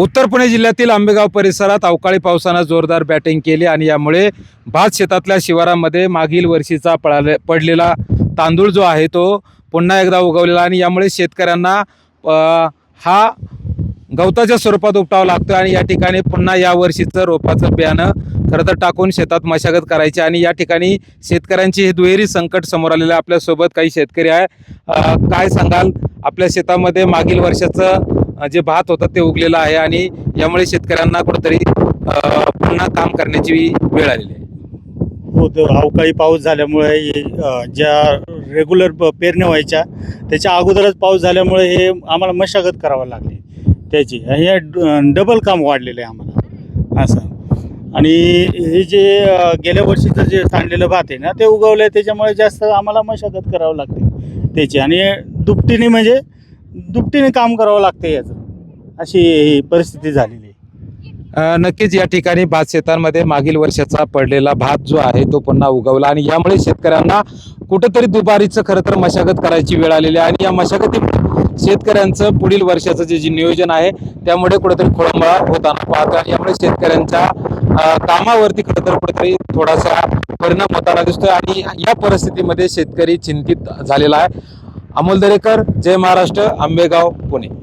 उत्तर पुणे जिल्ह्यातील आंबेगाव परिसरात अवकाळी पावसानं जोरदार बॅटिंग केली आणि यामुळे भात शेतातल्या शिवारामध्ये मागील वर्षीचा पळाले पडलेला तांदूळ जो आहे तो पुन्हा एकदा उगवलेला आणि यामुळे शेतकऱ्यांना हा गवताच्या स्वरूपात उपटावं लागतो आणि या ठिकाणी पुन्हा या वर्षीचं रोपाचं बियाणं खरं तर टाकून शेतात मशागत करायची आणि या ठिकाणी शेतकऱ्यांची हे दुहेरी संकट समोर आलेलं आहे. आपल्यासोबत काही शेतकरी आहे. काय सांगाल? आपल्या शेतामध्ये मागील वर्षाचं जे भात होतं ते उगलेलं आहे आणि यामुळे शेतकऱ्यांना कुठंतरी पुन्हा काम करण्याची वेळ आलेली आहे. हो अवकाळी पाऊस झाल्यामुळे हे, ज्या रेग्युलर प- पेरण्या व्हायच्या त्याच्या अगोदरच पाऊस झाल्यामुळे हे आम्हाला मशागत करावं लागली त्याची. हे ड- डबल काम वाढलेलं आहे आम्हाला. असं. आणि हे जे गेल्या वर्षीचं जे सांडलेलं भात आहे ना ते उगवलं आहे त्याच्यामुळे जास्त आम्हाला मशागत करावं लागते त्याची. आणि दुपटीने म्हणजे दुपटीने काम करावं लागते याचं. अशी ही परिस्थिती झालेली आहे. अ, नक्कीच या ठिकाणी भात शेतांमध्ये मागील वर्षाचा पडलेला भात जो आहे तो पुन्हा उगवला आणि यामुळे शेतकऱ्यांना कुठंतरी दुपारीचं खरं तर मशागत करायची वेळ आलेली आहे आणि या मशागतीमुळे शेतकऱ्यांचं पुढील वर्षाचं जे जे नियोजन आहे त्यामुळे कुठेतरी खोळंबळा होताना पाहतो आणि यामुळे शेतकऱ्यांच्या अ, कामावरती खरं तर कुठेतरी थोडासा परिणाम होताना दिसतोय आणि या परिस्थितीमध्ये शेतकरी चिंतित झालेला आहे. अमोल दरेकर जय महाराष्ट्र आंबेगाव पुणे.